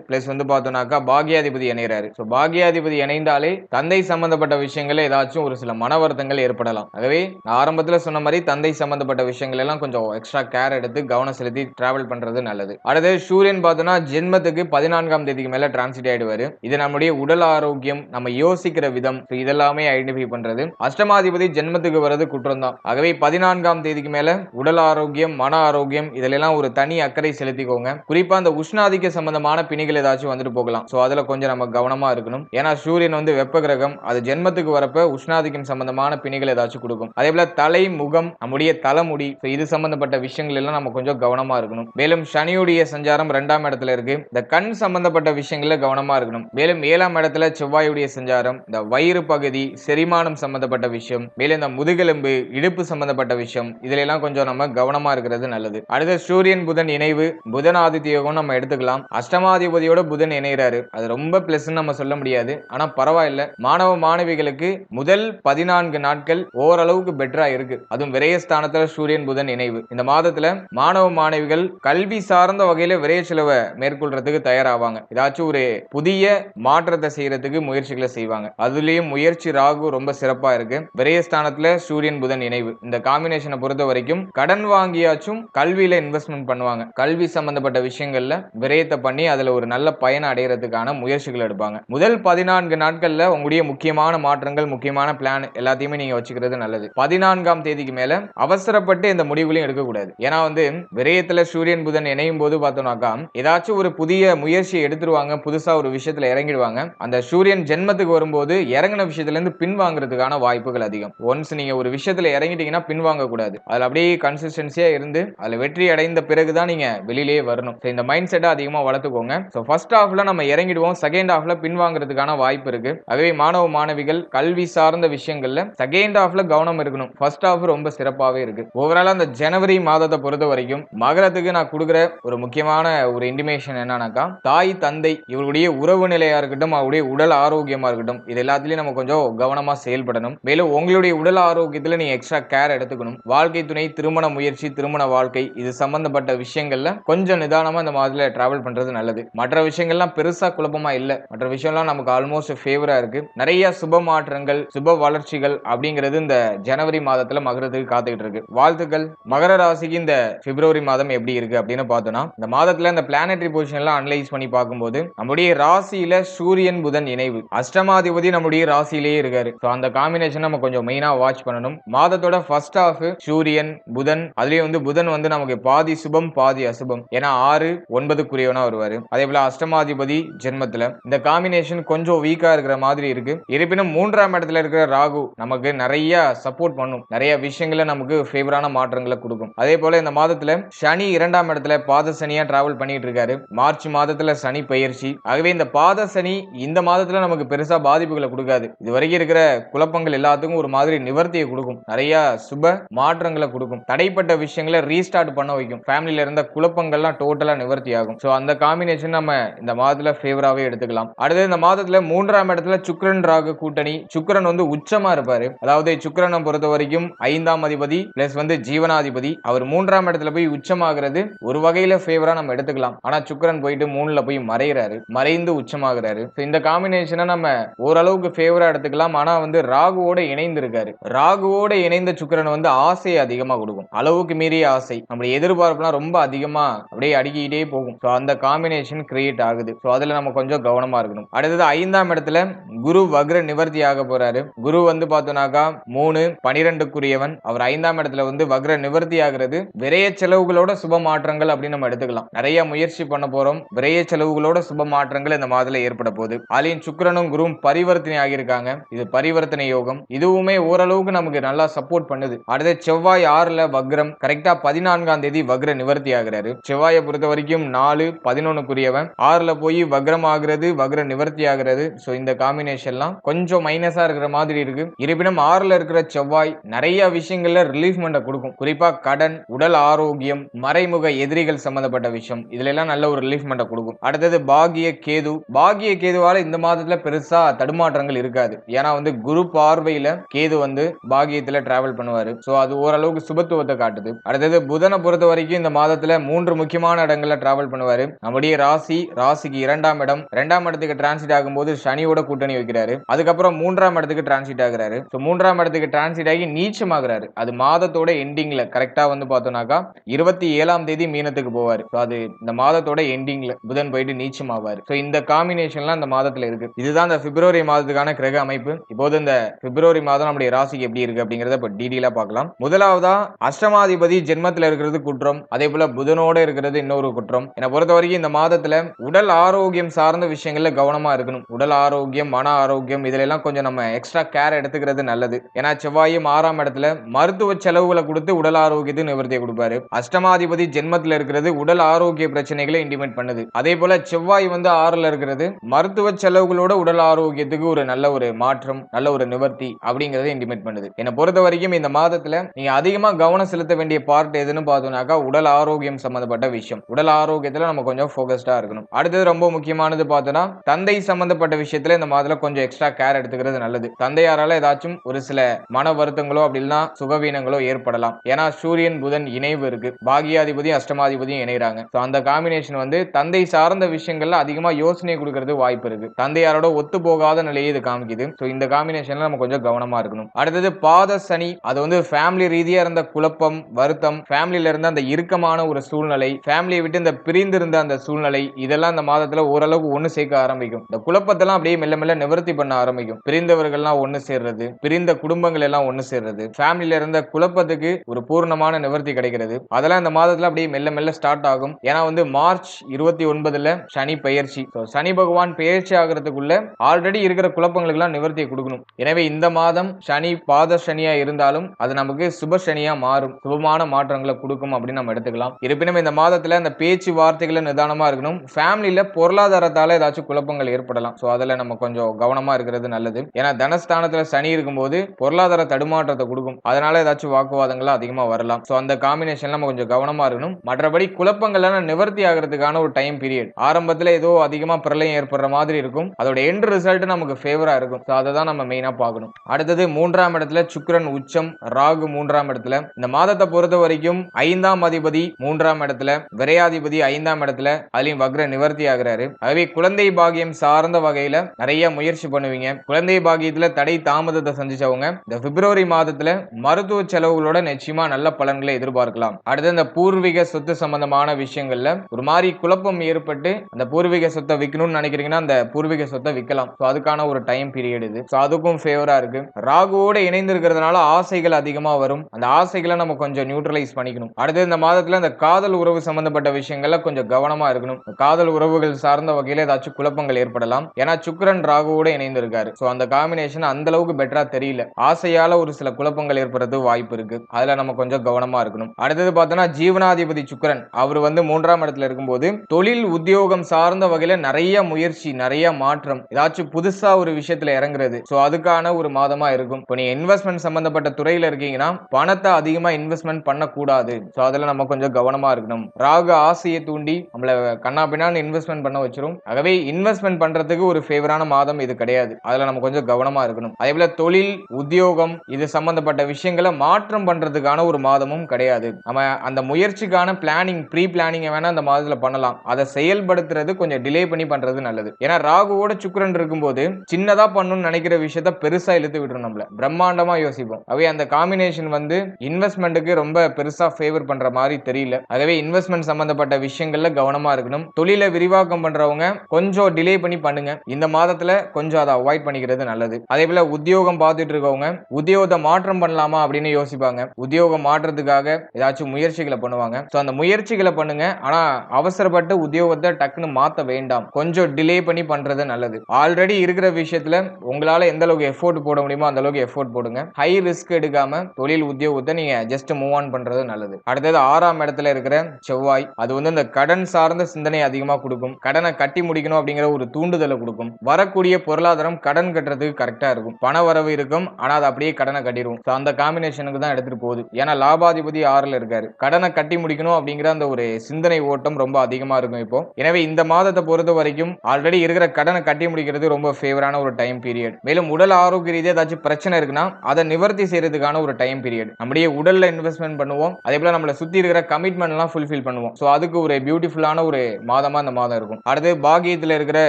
பிளஸ் வந்து பார்த்தோம்னாக்கா பாகியாதிபதி இணைகிறாரு ஸோ பாகியாதிபதி இணைந்தாலே தந்தை சம்பந்தப்பட்ட விஷயங்கள்ல ஏதாச்சும் ஒரு சில மன வருத்தங்கள் ஏற்படலாம். ஆகவே நான் ஆரம்பத்துல சொன்ன மாதிரி தந்தை சம்பந்தப்பட்ட விஷயங்கள் எல்லாம் கொஞ்சம் எக்ஸ்ட்ரா கேர் எடுத்து கவனம் செலுத்தி டிராவல் பண்றது நல்லது. அடுத்து சூரியன் பார்த்தோம்னா ஜென்மத்துக்கு பதினான்காம் தேதிக்கு மேல டிரான்சிட் ஆயிடுவாரு. இது நம்முடைய உடல் ஆரோக்கியம் நம்ம யோசிக்கிற விதம். இதெல்லாமே ஐடென்டிஃபை பண்றது. அஷ்டமாதிபதி ஜென்மத்துக்கு வர்றது குற்றம் தான் ஆகவே பதினான்காம் தேதிக்கு மேல உடல் ஆரோக்கியம் மன ஆரோக்கியம் இதுல ஒரு தனி அக்கறை செலுத்திக்கோங்க. குறிப்பா அந்த உஷ்ணாதிக்க சம்பந்தமான பிணிகள் ஏதாச்சும் வந்துட்டு போகலாம். சோ அதுல கொஞ்சம் நம்ம கவனமா இருக்கணும். ஏன்னா சூரியன் வந்து வெப்ப கிரகம் அது ஜென்மத்துக்கு வரப்ப உஷ்ணாதிக்கம் சம்பந்தமான பிணிகள் ஏதாச்சும் கொடுக்கும். அதே போல தலை முகம் நம்முடைய தலைமுடி. இது சம்பந்தப்பட்ட விஷயங்கள் எல்லாம் நம்ம கொஞ்சம் கவனமா இருக்கணும். மேலும் சனியுடைய சஞ்சாரம் ரெண்டாம் இடத்துல இருக்கு. இந்த கண் சம்பந்தப்பட்ட விஷயங்கள்ல கவனமா இருக்கணும். மேலும் ஏழாம் இடத்துல செவ்வாயுடைய சஞ்சாரம் இந்த வயிறு பகுதி செரிமானம் சம்பந்தப்பட்ட விஷயம் மேலும் இந்த முதுகெலும்பு இடுப்பு சம்பந்தப்பட்ட விஷயம் இதுல எல்லாம் கொஞ்சம் நம்ம கவனமா இருக்கிறது நல்லது. அடுத்த சூரியன் புதன் இணைவு. புதன் ஆதித்ய நம்ம எடுத்துக்கலாம். அஷ்டமாதிபதியோட புதன் இணைகிறாரு அது ரொம்ப பிளஸ் நம்ம சொல்ல முடியாது. ஆனா பரவாயில்ல. மாணவ மாணவிகளுக்கு முதல் பதினான்கு நாட்கள் ஓரளவுக்கு பெட்டரா இருக்கு. அதுவும் விரயஸ்தானத்துல சூரியன் புதன் இணைவு. இந்த மாதத்துல மாணவ மாணவிகள் கல்வி சார்ந்த வகையில விரய செலவை மேற்கொள்றதுக்கு தயாராவாங்க. ஏதாச்சும் ஒரு புதிய மாற்றத்தை செய்யறதுக்கு முயற்சிகளை செய்வாங்க. அதுலயும் முயற்சி ராகு ரொம்ப சிறப்பா இருக்கு. விரயஸ்தானத்துல சூரியன் புதன் இணைவு. இந்த காம்பினேஷனை பொறுத்த வரைக்கும் கடன் வாங்கியாச்சும் கல்வியில இன்வெஸ்ட்மெண்ட் பண்ணுவாங்க. கல்வி சம்பந்த சம்பந்தப்பட்ட விஷயங்கள்ல விரயத்தை பண்ணி அதுல ஒரு நல்ல பயனை அடையறதுக்கான முயற்சிகள் எடுப்பாங்க. முதல் பதினான்கு நாட்கள்ல உங்களுடைய முக்கியமான மாற்றங்கள் முக்கியமான பிளான் எல்லாத்தையுமே நீங்க வச்சுக்கிறது நல்லது. பதினான்காம் தேதிக்கு மேல அவசரப்பட்டு இந்த முடிவுகளையும் எடுக்கக்கூடாது. ஏன்னா வந்து விரயத்துல சூரியன் புதன் இணையும் போது பார்த்தோம்னாக்கா ஏதாச்சும் ஒரு புதிய முயற்சியை எடுத்துருவாங்க புதுசா ஒரு விஷயத்துல இறங்கிடுவாங்க. அந்த சூரியன் ஜென்மத்துக்கு வரும்போது இறங்கின விஷயத்துல இருந்து பின்வாங்கிறதுக்கான வாய்ப்புகள் அதிகம். ஒன்ஸ் நீங்க ஒரு விஷயத்துல இறங்கிட்டீங்கன்னா பின்வாங்க கூடாது அதுல அப்படியே கன்சிஸ்டன்சியா இருந்து அதுல வெற்றி அடைந்த பிறகுதான் நீங்க வெளியிலேயே வரணும். ஸோ இந்த மைண்ட் செட்டை அதிகமாக வளர்த்துக்கோங்க. ஸோ ஃபர்ஸ்ட் ஹாஃப்ல நம்ம இறங்கிடுவோம். செகண்ட் ஹாஃப்ல பின்வாங்கிறதுக்கான வாய்ப்பு இருக்கு. ஆகவே மாணவ மாணவிகள் கல்வி சார்ந்த விஷயங்கள்ல செகண்ட் ஹாஃப்ல கவனம் இருக்கணும். ஃபர்ஸ்ட் ஹாஃப் ரொம்ப சிறப்பாகவே இருக்கு. ஓவரால் அந்த ஜனவரி மாதத்தை பொறுத்த வரைக்கும் மகரத்துக்கு நான் கொடுக்குற ஒரு முக்கியமான ஒரு இன்டிமேஷன் என்னன்னாக்கா தாய் தந்தை இவருடைய உறவு நிலையா இருக்கட்டும் அவருடைய உடல் ஆரோக்கியமா இருக்கட்டும் இது எல்லாத்துலயும் நம்ம கொஞ்சம் கவனமா செயல்படணும். மேலும் உங்களுடைய உடல் ஆரோக்கியத்துல நீங்க எக்ஸ்ட்ரா கேர் எடுத்துக்கணும். வாழ்க்கை துணை திருமண முயற்சி திருமண வாழ்க்கை இது சம்பந்தப்பட்ட விஷயங்கள்ல கொஞ்சம் நிதானமாக இந்த மாதிரில டிராவல் பண்றது நல்லது. மற்ற விஷயங்கள்லாம் பெருசா குழப்பமா இல்ல. மற்ற விஷயம்லாம் நமக்கு ஆல்மோஸ்ட் ஃபேவராக இருக்கு. நிறைய சுப மாற்றங்கள் சுப வளர்ச்சிகள் அப்படிங்கிறது இந்த ஜனவரி மாதத்துல மகரத்துக்கு காத்துக்கிட்டு இருக்கு. வாழ்த்துக்கள். மகர ராசிக்கு இந்த பிப்ரவரி மாதம் எப்படி இருக்கு அப்படின்னு பார்த்தோம்னா இந்த மாதத்துல இந்த பிளானட்டரி பொசிஷன்லாம் எல்லாம் அனலைஸ் பண்ணி பார்க்கும்போது நம்முடைய ராசியில சூரியன் புதன் இணைவு. அஷ்டமாதிபதி நம்முடைய ராசியிலேயே இருக்காரு. ஸோ அந்த காம்பினேஷன் நம்ம கொஞ்சம் மெயினா வாட்ச் பண்ணணும். மாதத்தோட ஃபர்ஸ்ட் ஹாஃப் சூரியன் புதன் அதுலயும் வந்து புதன் வந்து நமக்கு பாதி சுபம் பாதி அசுபம். ஏன்னா ஆறு ஒன்பதுக்குரியவனா வருவாரு. அதே போல அஷ்டமாதிபதி ஜென்மத்துல இந்த காம்பினேஷன் கொஞ்சம் வீக்கா இருக்கிற மாதிரி இருக்கு. இருப்பினும் மூன்றாம் இடத்துல இருக்கிற ராகு நமக்கு நிறைய சப்போர்ட் பண்ணும். நிறைய விஷயங்களை நமக்கு ஃபேவரான மாற்றங்களை கொடுக்கும். அதே போல இந்த மாதத்துல சனி இரண்டாம் இடத்துல பாத சனியா டிராவல் பண்ணிட்டு இருக்காரு. மார்ச் மாதத்துல சனி பயிற்சி ஆகவே இந்த பாத சனி இந்த மாதத்துல நமக்கு பெருசா பாதிப்புகளை கொடுக்காது. இது வரைக்கும் இருக்கிற குழப்பங்கள் எல்லாத்துக்கும் ஒரு மாதிரி நிவர்த்தியை கொடுக்கும். நிறைய சுப மாற்றங்களை கொடுக்கும். தடைப்பட்ட விஷயங்களை ரீஸ்டார்ட் பண்ண வைக்கும். ஃபேமிலியில இருந்த குழப்பங்கள்லாம் டோட்டலா நிவர்த்தி ஆகும். ஸோ அந்த காம்பினேஷன் நம்ம இந்த மாதத்துல ஃபேவராகவே எடுத்துக்கலாம். அடுத்து இந்த மாதத்துல மூன்றாம் இடத்துல சுக்கிரன் ராகு கூட்டணி. சுக்கிரன் வந்து உச்சமா இருப்பாரு. அதாவது சுக்கிரனை பொறுத்த வரைக்கும் ஐந்தாம் அதிபதி பிளஸ் வந்து ஜீவனாதிபதி. அவர் மூன்றாம் இடத்துல போய் உச்சமாகிறது ஒரு வகையில ஃபேவரா நம்ம எடுத்துக்கலாம். ஆனா சுக்ரன் போயிட்டு மூணுல போய் மறைகிறாரு மறைந்து உச்சமாகிறாரு. இந்த காம்பினேஷனை நம்ம ஓரளவுக்கு ஃபேவரா எடுத்துக்கலாம். ஆனா வந்து ராகுவோட இணைந்து இருக்காரு ராகுவோட இணைந்த சுக்கரன் வந்து ஆசையை அதிகமா கொடுக்கும். அளவுக்கு மீறிய ஆசை. நம்மளுடைய எதிர்பார்ப்புலாம் ரொம்ப அதிகமா அப்படியே அடுக்கிக்கிட்டே போகும். ஸோ அந்த காம்பினேஷன் கிரியேட் ஆகுது. ஸோ அதில் நம்ம கொஞ்சம் கவனமா இருக்கணும். அடுத்தது ஐந்தாம் இடத்துல குரு வக்ர நிவர்த்தி ஆக போறாரு. குரு வந்து பார்த்தோம்னாக்கா மூணு பனிரெண்டுக்குரியவன். அவர் ஐந்தாம் இடத்துல வந்து வக்ர நிவர்த்தி ஆகிறது. விரைய செலவுகளோட சுப மாற்றங்கள் அப்படின்னு நம்ம எடுத்துக்கலாம். நிறைய முயற்சி பண்ண போறோம். விரைய செலவுகளோட சுப மாற்றங்கள் இந்த மாதத்துல ஏற்பட போகுது. அலின் சுக்கிரனும் குருவும் பரிவர்த்தனை ஆகியிருக்காங்க. இது பரிவர்த்தனை யோகம். இதுவுமே ஓரளவுக்கு நமக்கு நல்லா சப்போர்ட் பண்ணுது. அடுத்த செவ்வாய் ஆறுல வக்ரம். கரெக்டா பதினான்காம் தேதி வக்ர நிவர்த்தி ஆகிறாரு. செவ்வாய் செவ்வாயை பொறுத்த வரைக்கும் நாலு பதினொன்னுக்குரியவன். ஆறுல போய் வக்ரம் ஆகிறது வக்ர நிவர்த்தி ஆகிறது ஸோ இந்த காம்பினேஷன்லாம் கொஞ்சம் மைனஸா இருக்கிற மாதிரி இருக்கு. இருப்பினும் ஆறுல இருக்கிற செவ்வாய் நிறைய விஷயங்கள்ல ரிலீஃப்மெண்ட்டை கொடுக்கும். குறிப்பாக கடன் உடல் ஆரோக்கியம் மறைமுக எதிரிகள் சம்பந்தப்பட்ட விஷயம். இதுல எல்லாம் நல்ல ஒரு ரிலீஃப்மெண்ட்டை கொடுக்கும். அடுத்தது பாகிய கேது. பாகிய கேதுவால இந்த மாதத்துல பெருசா தடுமாற்றங்கள் இருக்காது. ஏன்னா வந்து குரு பார்வையில கேது வந்து பாகியத்துல டிராவல் பண்ணுவாரு. சோ அது ஓரளவுக்கு சுபத்துவத்தை காட்டுது. அடுத்தது புதனை பொறுத்த வரைக்கும் இந்த மாதத்துல மூன்று முக்கியமான இடங்கள்ல டிராவல் பண்ணுவாரு. நம்முடைய ராசி ராசிக்கு இரண்டாம் இடம். இரண்டாம் இடத்துக்கு டிரான்சிட் ஆகும்போது சனியோட கூட்டணி வைக்கிறாரு. அதுக்கப்புறம் மூன்றாம் இடத்துக்கு டிரான்சிட் ஆகிறாரு. ஸோ மூன்றாம் இடத்துக்கு டிரான்சிட் ஆகி நீச்சமாகிறாரு. அது மாதத்தோட எண்டிங்ல கரெக்டா வந்து பார்த்தோம்னாக்கா இருபத்தி ஏழாம் தேதி மீனத்துக்கு போவார். ஸோ அது இந்த மாதத்தோட எண்டிங்ல புதன் போயிட்டு நீச்சம் ஆவார் ஸோ இந்த காம்பினேஷன்லாம் அந்த மாதத்துல இருக்கு. இதுதான் இந்த பிப்ரவரி மாதத்துக்கான கிரக அமைப்பு. இப்போது இந்த பிப்ரவரி மாதம் நம்முடைய ராசிக்கு எப்படி இருக்கு அப்படிங்கிறத இப்போ டீடெயிலாக பார்க்கலாம். முதலாவதா அஷ்டமாதிபதி ஜென்மத்தில் இருக்கிறது குற்றம். அதே போல புதனோட இருக்கிறது இன்னொரு குற்றம். என்னை பொறுத்த வரைக்கும் இந்த மாதத்துல உடல் ஆரோக்கியம் சார்ந்த விஷயங்கள்ல கவனமா இருக்கணும். உடல் ஆரோக்கியம் மன ஆரோக்கியம் இதுல எல்லாம் கொஞ்சம் நம்ம எக்ஸ்ட்ரா கேர் எடுத்துக்கிறது நல்லது. ஏன்னா செவ்வாயும் ஆறாம் இடத்துல மருத்துவ செலவுகளை கொடுத்து உடல் ஆரோக்கியத்தை நிவர்த்தியை கொடுப்பாரு. அஷ்டமாதிபதி ஜென்மத்தில் இருக்கிறது உடல் ஆரோக்கிய பிரச்சனைகளை இண்டிமேட் பண்ணுது. அதே போல செவ்வாய் வந்து ஆறுல இருக்கிறது மருத்துவ செலவுகளோட உடல் ஆரோக்கியத்துக்கு ஒரு நல்ல ஒரு மாற்றம் நல்ல ஒரு நிவர்த்தி அப்படிங்கறத இண்டிமேட் பண்ணுது. என்னை பொறுத்த வரைக்கும் இந்த மாதத்துல நீங்க அதிகமா கவனம் செலுத்த வேண்டிய பார்ட் எதுன்னு பார்த்தோம்னாக்கா உடல் ஆரோக்கியம் சம்பந்தப்பட்ட விஷயம். உடல் ஆரோக்கியத்துல நம்ம கொஞ்சம் ஃபோக்கஸ்டா இருக்கணும். அடுத்தது ரொம்ப முக்கியமானது பார்த்தோன்னா தந்தை சம்பந்தப்பட்ட விஷயத்துல இந்த மாதத்தில் கொஞ்சம் எக்ஸ்ட்ரா கேர் எடுத்துக்கிறது நல்லது. தந்தையாரால ஏதாச்சும் ஒரு சில மன வருத்தங்களோ அப்படி இல்லைன்னா சுகவீனங்களோ ஏற்படலாம். ஏன்னா சூரியன் புதன் இணைவு இருக்கு. பாகியாதிபதியும் அஷ்டமாதிபதியும் இணைகிறாங்க. ஸோ அந்த காம்பினேஷன் வந்து தந்தை சார்ந்த விஷயங்கள்ல அதிகமா யோசனை கொடுக்கறது வாய்ப்பு இருக்கு. தந்தையாரோட ஒத்து போகாத நிலையை இது காமிக்குது. ஸோ இந்த காம்பினேஷன்ல நம்ம கொஞ்சம் கவனமா இருக்கணும். அடுத்தது பாத சனி. அது வந்து ஃபேமிலி ரீதியா இருந்த குழப்பம் வருத்தம் ஃபேமிலியில இருந்த அந்த இறுக்கமான ஒரு சூழ்நிலை ஃபேமிலியை விட்டு இந்த பிரிந்திருந்த அந்த சூழ்நிலை இதெல்லாம் இந்த மாதத்துல ஓரளவுக்கு ஒன்று சேர்க்க ஆரம்பிக்கும். இந்த குழப்பத்தெல்லாம் அப்படியே மெல்ல மெல்ல நிவர்த்தி பண்ண ஆரம்பிக்கும். பிரிந்தவர்கள்லாம் ஒன்று சேர்றது பிரிந்த குடும்பங்கள் எல்லாம் ஒன்று சேர்றது ஃபேமிலியில இருந்த குழப்பத்துக்கு ஒரு பூர்ணமான நிவர்த்தி கிடைக்கிறது. அதெல்லாம் இந்த மாதத்துல அப்படியே மெல்ல மெல்ல ஸ்டார்ட் ஆகும். ஏன்னா வந்து மார்ச் இருபத்தி ஒன்பதுல சனி பயிற்சி சனி பகவான் பயிற்சி ஆகிறதுக்குள்ள ஆல்ரெடி இருக்கிற குழப்பங்களுக்கு எல்லாம் நிவர்த்தியை கொடுக்கணும். எனவே இந்த மாதம் சனி பாத சனியா இருந்தாலும் அது நமக்கு சுப சனியா மாறும். சுபமான மாற்றங்களை கொடுக்கும் அப்படின்னு நம்ம எடுத்துக்கலாம். இருப்பினும் இந்த மாதத்துல அந்த பேச்சு வார்த்தைகளை நிதானமாக இருக்கணும். ஃபேமிலியில் பொருளாதாரத்தால் ஏதாச்சும் குழப்பங்கள் ஏற்படலாம். ஸோ அதில் நம்ம கொஞ்சம் கவனமாக இருக்கிறது நல்லது. ஏன்னா தனஸ்தானத்தில் சனி இருக்கும்போது பொருளாதார தடுமாற்றத்தை கொடுக்கும். அதனால ஏதாச்சும் வாக்குவாதங்கள் அதிகமாக வரலாம். ஸோ அந்த காம்பினேஷன் நம்ம கொஞ்சம் கவனமாக இருக்கணும். மற்றபடி குழப்பங்கள்லாம் நிவர்த்தி ஆகிறதுக்கான ஒரு டைம் பீரியட் ஆரம்பத்தில் ஏதோ அதிகமாக பிரளயம் ஏற்படுற மாதிரி இருக்கும். அதோட எண்ட் ரிசல்ட் நமக்கு ஃபேவராக இருக்கும். ஸோ அதை தான் நம்ம மெயினாக பார்க்கணும். அடுத்தது மூன்றாம் இடத்துல சுக்ரன் உச்சம் ராகு மூன்றாம் இடத்துல. இந்த மாதத்தை பொறுத்த வரைக்கும் ஐந்தாம் அதிபதி மூன்றாம் இடத்துல. விரையாதிபதி ஐந்தாம் இடத்துல அதுலயும் வக்ர நிவர்த்தி ஆகிறாரு. ஆகவே குழந்தை பாகியம் சார்ந்த வகையில நிறைய முயற்சி பண்ணுவீங்க. குழந்தை பாகியத்துல தடை தாமதத்தை சந்திச்சவங்க இந்த பிப்ரவரி மாதத்துல மருத்துவ செலவுகளோட நிச்சயமா நல்ல பலன்களை எதிர்பார்க்கலாம். அடுத்து இந்த பூர்வீக சொத்து சம்பந்தமான விஷயங்கள்ல ஒரு மாதிரி குழப்பம் ஏற்பட்டு அந்த பூர்வீக சொத்தை விற்கணும்னு நினைக்கிறீங்கன்னா அந்த பூர்வீக சொத்தை விற்கலாம் ஸோ அதுக்கான ஒரு டைம் பீரியட் இது. ஸோ அதுக்கும் ஃபேவரா இருக்கு. ராகுவோட இணைந்திருக்கிறதுனால ஆசைகள் அதிகமா வரும். அந்த ஆசைகளை நம்ம கொஞ்சம் நியூட்ரலைஸ் பண்ணிக்கணும். அடுத்து இந்த மாதத்துல அந்த காதல் உறவு சம்பந்தப்பட்ட விஷயங்கள்ல கொஞ்சம் கவனமா இருக்கணும். காதல் உறவுகள் சார்ந்த வகையில ஏதாச்சும் குழப்பங்கள் ஏற்படலாம். ஏன்னா சுக்கரன் ராகுவோட இணைந்து இருக்காரு ஸோ அந்த காம்பினேஷன் அந்த அளவுக்கு பெட்டரா தெரியல. ஆசையால ஒரு சில குழப்பங்கள் ஏற்படுறது வாய்ப்பு இருக்கு. அதுல நம்ம கொஞ்சம் கவனமா இருக்கணும். அடுத்தது பார்த்தோம்னா ஜீவனாதிபதி சுக்கரன். அவர் வந்து மூன்றாம் இடத்துல இருக்கும்போது தொழில் உத்தியோகம் சார்ந்த வகையில நிறைய முயற்சி நிறைய மாற்றம் ஏதாச்சும் புதுசா ஒரு விஷயத்துல இறங்குறது. ஸோ அதுக்கான ஒரு மாதமா இருக்கும். இப்போ நீ இன்வெஸ்ட்மெண்ட் சம்பந்தப்பட்ட துறையில இருக்கீங்கன்னா பணத்தை அதிகமா இன்வெஸ்ட்மெண்ட் பண்ணக்கூடாது. ஸோ அதுல நம்ம கொஞ்சம் கவனமா இருக்கணும். ராகு ஆசையை தூண்டி நம்மளை கண்ணா பின்னான்னு இன்வெஸ்ட்மெண்ட் பண்ண வச்சிரும். ஆகவே இன்வெஸ்ட்மெண்ட் பண்றதுக்கு ஒரு ஃபேவரான மாதம் இது கிடையாது. அதுல நம்ம கொஞ்சம் கவனமா இருக்கணும். அதே போல தொழில் உத்தியோகம் இது சம்பந்தப்பட்ட விஷயங்களை மாற்றம் பண்றதுக்கான ஒரு மாதமும் கிடையாது. நம்ம அந்த முயற்சிக்கான பிளானிங் ப்ரீ பிளானிங் வேணா அந்த மாதத்துல பண்ணலாம். அதை செயல்படுத்துறது கொஞ்சம் டிலே பண்ணி பண்றது நல்லது. ஏன்னா ராகுவோட சுக்கரன் இருக்கும்போது சின்னதா பண்ணணும்னு நினைக்கிற விஷயத்த பெருசா இழுத்து விட்டுரும் நம்மள. பிரம்மாண்டமா யோசிப்போம். அவை அந்த காம்பினேஷன் வந்து இன்வெஸ்ட்மெண்ட்டுக்கு ரொம்ப பெருசா ஃபேவர் பண்ற மாதிரி தெரியல. ஆகவே இன்வெஸ்ட்மெண்ட் சம்பந்தப்பட்ட விஷயங்கள்ல கவனமா இருக்கணும். தொழிலை விரிவாக்கம் பண்றவங்க கொஞ்சம் டிலே பண்ணி பண்ணுங்க. இந்த மாதத்துல கொஞ்சம் அதை அவாய்ட் பண்ணிக்கிறது நல்லது. அதே போல உத்தியோகம் பார்த்துட்டு இருக்கவங்க உத்தியோகத்தை மாற்றம் பண்ணலாமா அப்படின்னு யோசிப்பாங்க. உத்தியோகம் மாற்றத்துக்காக ஏதாச்சும் முயற்சிகளை பண்ணுவாங்க. ஸோ அந்த முயற்சிகளை பண்ணுங்க. ஆனா அவசரப்பட்டு உத்தியோகத்தை டக்குன்னு மாத்த வேண்டாம். கொஞ்சம் டிலே பண்ணி பண்றது நல்லது. ஆல்ரெடி இருக்கிற விஷயத்துல உங்களால எந்த அளவுக்கு எஃபோர்ட் போட முடியுமோ அந்த அளவுக்கு எஃபோர்ட் போடுங்க. ஹை ரிஸ்க் எடுக்காம தொழில் உத்தியோகத்தை நீங்க ஜஸ்ட் மூவ் ஆன் பண்றது நல்லது. அடுத்தது ஆறாம் இடத்துல இருக்கிற செவ்வாய் செவ்வாய் அது வந்து அந்த கடன் சார்ந்த சிந்தனை அதிகமா கொடுக்கும். கடனை கட்டி முடிக்கணும் அப்படிங்கிற ஒரு தூண்டுதலை கொடுக்கும். வரக்கூடிய பொருளாதாரம் கடன் கட்டுறதுக்கு கரெக்டா இருக்கும். பண வரவு இருக்கும் ஆனால் அது அப்படியே கடனை கட்டிடும் ஸோ அந்த காம்பினேஷனுக்கு தான் எடுத்துட்டு போகுது. ஏன்னா லாபாதிபதி ஆறுல இருக்காரு. கடனை கட்டி முடிக்கணும் அப்படிங்கிற அந்த ஒரு சிந்தனை ஓட்டம் ரொம்ப அதிகமாக இருக்கும் இப்போ. எனவே இந்த மாதத்தை பொறுத்த வரைக்கும் ஆல்ரெடி இருக்கிற கடனை கட்டி முடிக்கிறது ரொம்ப ஃபேவரான ஒரு டைம் பீரியட் மேலும் உடல் ஆரோக்கிய ரீதியாக ஏதாச்சும் பிரச்சனை இருக்குன்னா அதை நிவர்த்தி செய்யறதுக்கான ஒரு டைம் பீரியட் நம்முடைய உடல்ல இன்வெஸ்ட்மெண்ட் பண்ணுவோம். அதே போல நம்மளை சுற்றி இருக்கிற கமிட்மெண்ட்லாம் ஃபுல்ஃபில் பண்ணுவோம். ஸோ அதுக்கு ஒரு பியூட்டிஃபுல்லான ஒரு மாதமா அந்த மாதம் இருக்கும். அடுத்து பாகியத்தில் இருக்கிற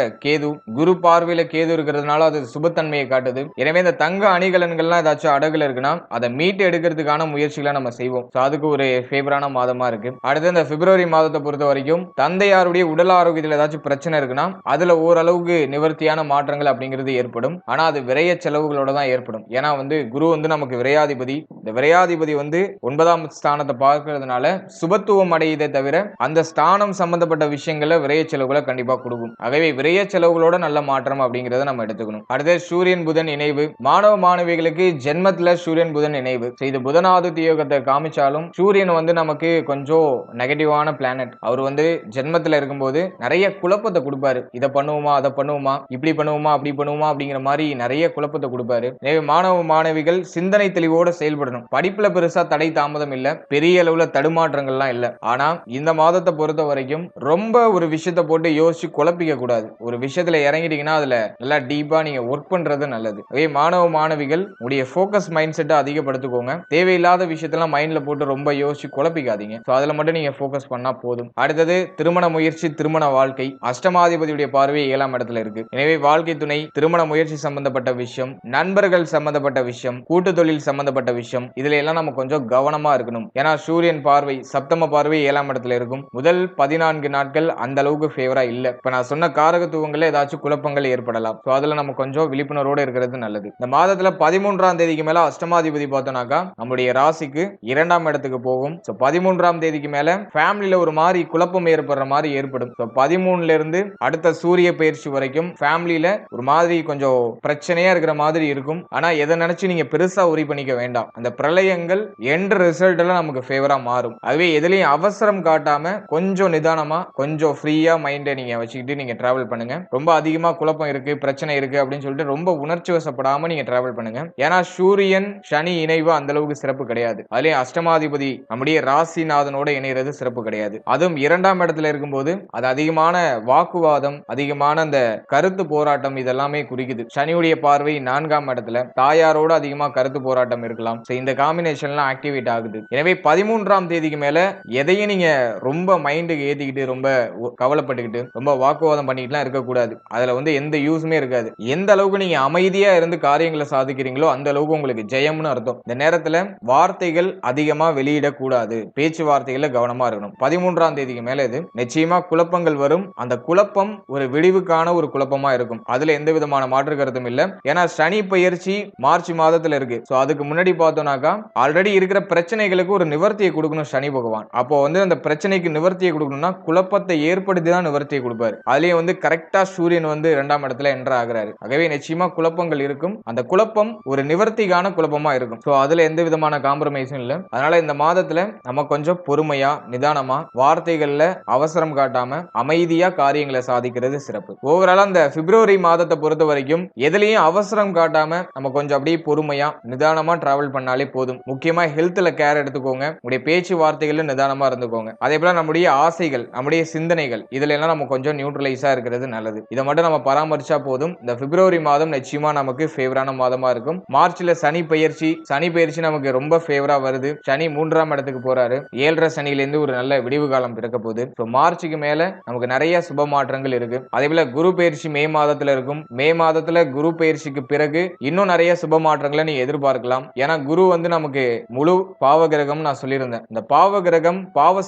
கேது குரு பார்வையில கேது இருக்கிறதுனால அது சுபத்தன்மையை காட்டுது. எனவே இந்த தங்க அணிகலன்கள்லாம் ஏதாச்சும் அடகுல இருக்குன்னா அதை மீட்டு எடுக்கிறதுக்கான முயற்சிகளை நம்ம செய்வோம். ஸோ அதுக்கு ஒரு ஃபேவரான மாதமா இருக்கு. அடுத்து இந்த பிப்ரவரி மாதத்தை பொறுத்த வரைக்கும் தந்தையாருடைய உடல் ஆரோக்கியத்தில் ஏதாச்சும் பிரச்சனை இருக்குன்னா அதுல ஓரளவுக்கு நிவர்த்தியான மாற்றங்கள் அப்படிங்கிறது ஏற்படும். ஆனா அது விரைய செலவுகளோட தான் ஏற்படும். ஏன்னா வந்து குரு வந்து நமக்கு விரையாதிபதி. இந்த விரையாதிபதி வந்து ஒன்பதாம் ஸ்தானத்தை பார்க்கறதுனால சுபத்துவம் அடையதை தவிர அந்த ஸ்தானம் சம்பந்தப்பட்ட விஷயங்களை விரைய செலவுகளை கண்டிப்பா கொடுக்கும். ஆகவே விரைய செலவுகளோட நல்ல மாற்றம் அப்படிங்கிறத நம்ம எடுத்துக்கணும். அடுத்து சூரியன் புதன் இணைவு. மாணவ மாணவிகளுக்கு ஜென்மத்துல சூரியன் புதன் இணைவு. இது புதனாதித்த யோகத்தை காமிச்சாலும் சூரியன் வந்து நமக்கு கொஞ்சம் நெகட்டிவான பிளானட் அவர் வந்து ஜென்மத்துல இருக்கும்போது நிறைய குழப்பத்தை கொடுப்பாரு. இதை பண்ணுவோமா அதை பண்ணுவோமா இப்படி பண்ணுவோமா அப்படி பண்ணுவோமா அப்படிங்கிற மாதிரி நிறைய குழப்பத்தை கொடுப்பாரு. மாணவ மாணவிகள் சிந்தனை தெளிவோட செயல்படணும். படிப்புல பெருசா தடை தாமதம் இல்ல. பெரிய அளவுல தடுமாற்றங்கள்லாம் இல்ல. ஆனா இந்த மாதத்தை பொறுத்த வரைக்கும் ரொம்ப ஒரு விஷயத்த போட்டு யோசிச்சு குழப்பிக்க கூடாது. ஒரு விஷயத்துல இறங்கிட்டீங்கன்னா அதுல நல்லா டீப்பா நீங்க ஒர்க் பண்றது நல்லது. அதே மாணவ மாணவிகள் உடைய ஃபோக்கஸ் மைண்ட் செட்டை அதிகப்படுத்திக்கோங்க. தேவையில்லாத விஷயத்தெல்லாம் மைண்ட்ல போட்டு ரொம்ப யோசிச்சு குழப்பிக்காதீங்க. ஸோ அதுல மட்டும் நீங்க ஃபோக்கஸ் பண்ணா போதும். அடுத்தது திருமண முயற்சி திருமண வாழ்க்கை. அஷ்டமாதிபதியுடைய பார்வை ஏழாம் இடத்துல இருக்கு. எனவே வாழ்க்கை துணை திருமண முயற்சி சம்பந்தப்பட்ட விஷயம் நண்பர்கள் சம்பந்தப்பட்ட விஷயம் கூட்டு தொழில் சம்பந்தப்பட்ட விஷயம் இதுல எல்லாம் நம்ம கொஞ்சம் கவனமா இருக்கணும். ஏன்னா சூரியன் பார்வை சப்தம பார்வை ஏழாம் இடத்துல இருக்கும். முதல் பதினான்கு நாட்கள் அந்த அளவுக்கு ஃபேவரா இல்ல. இப்ப நான் சொன்ன காரகத்துவங்கள்ல ஏதாச்சும் குழப்பங்கள் ஏற்படலாம். ஸோ அதுல நம்ம கொஞ்சம் விழிப்புணர்வோட இருக்கிறது நல்லது. இந்த மாதத்துல பதிமூன்றாம் தேதிக்கு மேல அஷ்டமாதிபதி பார்த்தோம்னாக்கா நம்முடைய ராசிக்கு இரண்டாம் இடத்துக்கு போகும். ஸோ பதிமூன்றாம் தேதிக்கு மேல ஃபேமிலியில ஒரு மாதிரி குழப்பம் ஏற்படுற மாதிரி ஏற்படும். ஸோ பதிமூணுல இருந்து அடுத்த சூரிய பயிற்சி வரைக்கும் ஃபேமிலியில ஒரு மாதிரி கொஞ்சம் பிரச்சனையா இருக்கிற மாதிரி இருக்கும். ஆனா எதை நினைச்சு நீங்க பெருசா உரி பண்ணிக்க வேண்டாம். அந்த பிரளயங்கள் எண்ட் ரிசல்ட் எல்லாம் நமக்கு ஃபேவரா மாறும். அதுவே எதுலயும் அவசரம் காட்டாம கொஞ்சம் நிதானமா கொஞ்சம் ஃப்ரீயா மைண்டை நீங்க வச்சுக்கிட்டு நீங்க டிராவல் பண்ணுங்க. ரொம்ப அதிகமா குழப்பம் இருக்கு பிரச்சனை இருக்கு அப்படின்னு சொல்லிட்டு ரொம்ப உணர்ச்சி வசப்படாம நீங்க டிராவல் பண்ணுங்க. ஏன்னா சூரியன் சனி இணைவு அந்த அளவுக்கு சிறப்பு கிடையாது. அதுலயும் அஷ்டமாதிபதி நம்முடைய ராசிநாதனோட இணைகிறது சிறப்பு கிடையாது. அதுவும் இரண்டாம் இடத்துல இருக்கும்போது அது அதிகமான வாக்குவாதம் அதிகமான அந்த கருத்து போராட்டம் இதெல்லாமே குறிக்குது. சனியுடைய பார்வை நான்காம் இடத்துல தாயாரோட அதிகமா கருத்து போராட்டம் இருக்கலாம். இந்த காம்பினேஷன்லாம் ஆக்டிவேட் ஆகுது. எனவே பதிமூன்றாம் தேதிக்கு மேல எதையும் நீங்க ரொம்ப மைண்டுக்கு ஏத்திக்கிட்டு ரொம்ப கவலைப்பட்டுக்கிட்டு ரொம்ப வாக்குவாதம் பண்ணிக்கிட்டுலாம் இருக்கக்கூடாது. அதுல வந்து எந்த யூஸுமே இருக்காது. எந்த அளவுக்கு நீங்க அமைதியா இருந்து காரியங்களை சாதிக்கிறீங்களோ அந்த அளவுக்கு உங்களுக்கு ஜெயம்னு அர்த்தம். இந்த நேரத்துல வார்த்தைகள் அதிகமா வெளியிடக்கூடாது. பேச்சுவார்த்தைகள்ல கவனமா இருக்கணும். பதிமூன்றாம் தேதிக்கு மேல இது நிச்சயமா குழப்பங்கள் வரும். அந்த குழப்பம் ஒரு விடிவுக்கான ஒரு குழப்பமா இருக்கும். அதுல எந்த விதமான மாற்று கருத்தும் இல்ல. ஏன்னா சனி பயிற்சி மார்ச் மாதத்துல இருக்கு. சோ அதுக்கு முன்னாடி பார்த்தோம்னாக்கா ஆல்ரெடி இருக்கிற பிரச்சனைகளுக்கு ஒரு நிவர்த்தியை கொடுக்கணும் சனி பகவான். அப்போ வந்து அந்த பிரச்சனைக்கு நிவர்த்தியை கொடுக்கணும்னா குழப்பத்தை ஏற்படுத்தி தான் நிவர்த்தியை கொடுப்பாரு. அதுலயே வந்து கரெக்டா சூரியன் வந்து இரண்டாம் இடத்துல என்டர் ஆகிறாரு. ஆகவே நிச்சயமா குழப்பங்கள் இருக்கும். அந்த குழப்பம் ஒரு நிவர்த்திக்கான குழப்பமா இருக்கும். ஸோ அதுல எந்த விதமான காம்ப்ரமைஸும் இல்லை. அதனால இந்த மாதத்துல நம்ம கொஞ்சம் பொறுமையா நிதானமா வார்த்தைகள்ல அவசரம் காட்டாம அமைதியா காரியங்களை சாதிக்கிறது சிறப்பு. ஓவராலா அந்த பிப்ரவரி மாதத்தை பொறுத்த வரைக்கும் எதுலையும் அவசரம் காட்டாம நம்ம கொஞ்சம் அப்படியே பொறுமையா நிதானமா டிராவல் பண்ணாலே போதும். முக்கியமா ஹெல்த்ல கேர் எடுத்துக்கோங்க. உங்களுடைய பேச்சு வார்த்தைகளும் நிதானமா இருந்துக்கோங்க. அதே போல நம்முடைய ஆசைகள் நம்முடைய சிந்தனைகள் இதுல எல்லாம் நம்ம கொஞ்சம் நியூட்ரலைஸா இருக்கிறது நல்லது. இதை மட்டும் நம்ம பராமரிச்சா போதும். இந்த பிப்ரவரி மாதம் நிச்சயமா நமக்கு ஃபேவரான மாதமா இருக்கும். மார்ச்ல சனி பயிற்சி சனி பயிற்சி நமக்கு ரொம்ப ஃபேவரா வருது. சனி மூன்றாம் இடத்துக்கு போறாரு. ஏழரை சனியிலேருந்து இருந்து ஒரு நல்ல விடிவு காலம் பிறக்க போகுது. ஸோ மார்ச்சுக்கு மேல நமக்கு நிறைய சுப மாற்றங்கள் இருக்கு. அதே போல குரு பயிற்சி மே மாதத்துல இருக்கும். மே மாதத்துல குரு பயிற்சிக்கு பிறகு இன்னும் நிறைய சுப மாற்றங்களை நீ எதிர்பார்க்கலாம். ஏன்னா குரு வந்து நமக்கு முழு பாவ கிரகம் நான் சொல்லியிருந்தேன். இந்த பாவ கிரகம்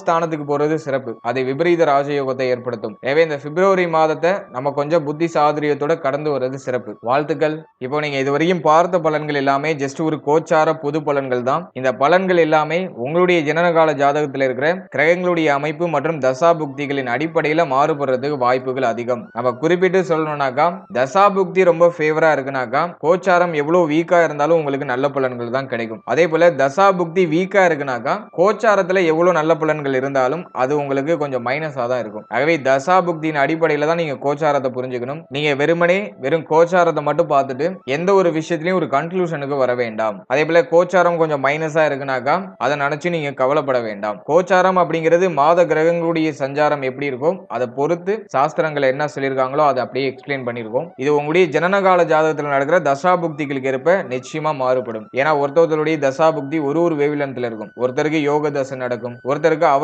ஸ்தானத்துக்கு போறது சிறப்பு. அதை விபரீத ராஜயோகத்தை ஏற்படுத்தும். எனவே இந்த பிப்ரவரி மாதத்தை நம்ம கொஞ்சம் புத்தி சாதுரியத்தோட கடந்து வர்றது சிறப்பு. வாழ்த்துக்கள். இப்போ நீங்க இதுவரையும் பார்த்த பலன்கள் எல்லாமே ஜஸ்ட் ஒரு கோச்சார பொது பலன்கள் தான். இந்த பலன்கள் எல்லாமே உங்களுடைய ஜனனகால ஜாதகத்தில் இருக்கிற கிரகங்களுடைய அமைப்பு மற்றும் தசா புக்திகளின் அடிப்படையில மாறுபடுறதுக்கு வாய்ப்புகள் அதிகம். நம்ம குறிப்பிட்டு சொல்லணும்னாக்கா தசாபுக்தி ரொம்ப ஃபேவரா இருக்குனாக்கா கோச்சாரம் எவ்வளவு வீக்கா இருந்தாலும் உங்களுக்கு நல்ல பலன்கள் தான் கிடைக்கும். அதே போல தசா புக்தி வீக்கா இருக்குனாக்கா கோச்சாரத்துல எவ்வளவு நல்ல பலன்கள் இருந்தாலும் அது உங்களுக்கு கொஞ்சம் மைனஸா தான் இருக்கும். ஆகவே தசா புக்தியின் அடிப்படையில் தான் நீங்க கோச்சாரத்தை புரிஞ்சுக்கணும். நீங்க வெறுமனே வெறும் கோச்சாரத்தை மட்டும் பார்த்துட்டு எந்த ஒரு விஷயத்திலையும் ஒரு கன்க்ளூஷனுக்கு வர வேண்டாம். அதே போல கோச்சாரம் கொஞ்சம் மைனஸா இருக்குனாக்கா அதை நினச்சி நீங்க கவலைப்பட வேண்டாம். கோச்சாரம் அப்படிங்கிறது மாத கிரகங்களுடைய சஞ்சாரம் எப்படி இருக்கும் அதை பொறுத்து சாஸ்திரங்கள் என்ன சொல்லியிருக்காங்களோ அதை அப்படியே எக்ஸ்பிளைன் பண்ணியிருக்கோம். இது உங்களுடைய ஜனனகால ஜாதகத்தில் நடக்கிற தசா புக்திகளுக்கு ஏற்ப நிச்சயமா மாறுபடும். ஏன்னா ஒருத்தருடைய தசா புக்தி ஒரு ஒரு வேவிலன்ஸ்ல இருக்கும். ஒருத்தருக்கு யோக தசை நடக்கும். ஒருத்தருக்கு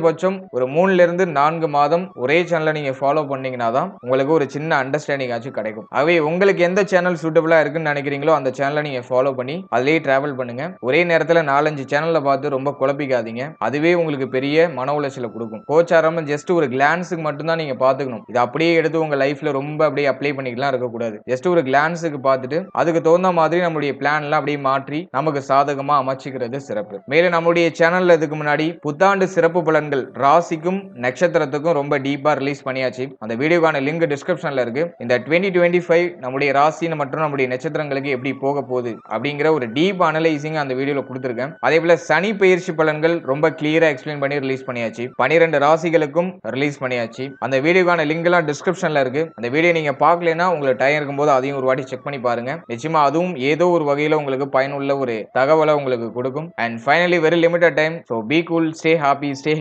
குறைஞ்சபட்சம் ஒரு மூணுல இருந்து நான்கு மாதம் ஒரே சேனலை நீங்க ஃபாலோ பண்ணீங்கன்னா தான் உங்களுக்கு ஒரு சின்ன அண்டர்ஸ்டாண்டிங் ஆச்சு கிடைக்கும். ஆகவே உங்களுக்கு எந்த சேனல் சூட்டபுளா இருக்குன்னு நினைக்கிறீங்களோ அந்த சேனலை நீங்க ஃபாலோ பண்ணி அதுலேயே டிராவல் பண்ணுங்க. ஒரே நேரத்துல நாலஞ்சு சேனலை பார்த்து ரொம்ப குழப்பிக்காதீங்க. அதுவே உங்களுக்கு பெரிய மன உளைச்சலை கொடுக்கும். கோச்சாரம் ஜஸ்ட் ஒரு கிளான்ஸுக்கு மட்டும்தான் நீங்க பாத்துக்கணும் இது அப்படியே எடுத்து உங்க லைஃப்ல ரொம்ப அப்படியே அப்ளை பண்ணிக்கலாம் இருக்கக்கூடாது. ஜஸ்ட் ஒரு கிளான்ஸுக்கு பார்த்துட்டு அதுக்கு தகுந்த மாதிரி நம்மளுடைய பிளான் எல்லாம் அப்படியே மாற்றி நமக்கு சாதகமா அமைச்சுக்கிறது சிறப்பு. மேலும் நம்மளுடைய சேனல்ல இதுக்கு முன்னாடி புத்தாண்டு சிறப்பு பலன்கள் ராசிக்கும் நட்சத்திரத்துக்கும் ரொம்ப டீப்பா ரிலீஸ் பண்ணியாச்சு. அந்த வீடியோக்கான லிங்க் டிஸ்கிரிப்ஷன்ல இருக்கு. இந்த டுவெண்ட்டி டுவெண்ட்டி ஃபைவ் நம்முடைய ராசி மற்றும் நம்முடைய நட்சத்திரங்களுக்கு எப்படி போக போகுது அப்படிங்கிற ஒரு டீப் அனலைசிங் அந்த வீடியோவில் கொடுத்துருக்கேன். அதே போல சனி பயிற்சி பலன்கள் ரொம்ப கிளியராக எக்ஸ்பிளைன் பண்ணி ரிலீஸ் பண்ணியாச்சு. பனிரெண்டு ராசிகளுக்கும் ரிலீஸ் பண்ணியாச்சு. அந்த வீடியோக்கான லிங்க் எல்லாம் டிஸ்கிரிப்ஷனில் இருக்கு. அந்த வீடியோ நீங்க பார்க்கலன்னா உங்களுக்கு டைம் இருக்கும்போது அதையும் ஒரு வாட்டி செக் பண்ணி பாருங்க. நிச்சயமா அதுவும் ஏதோ ஒரு வகையில் உங்களுக்கு பயனுள்ள ஒரு தகவலை உங்களுக்கு கொடுக்கும். And finally very limited time so be cool stay happy stay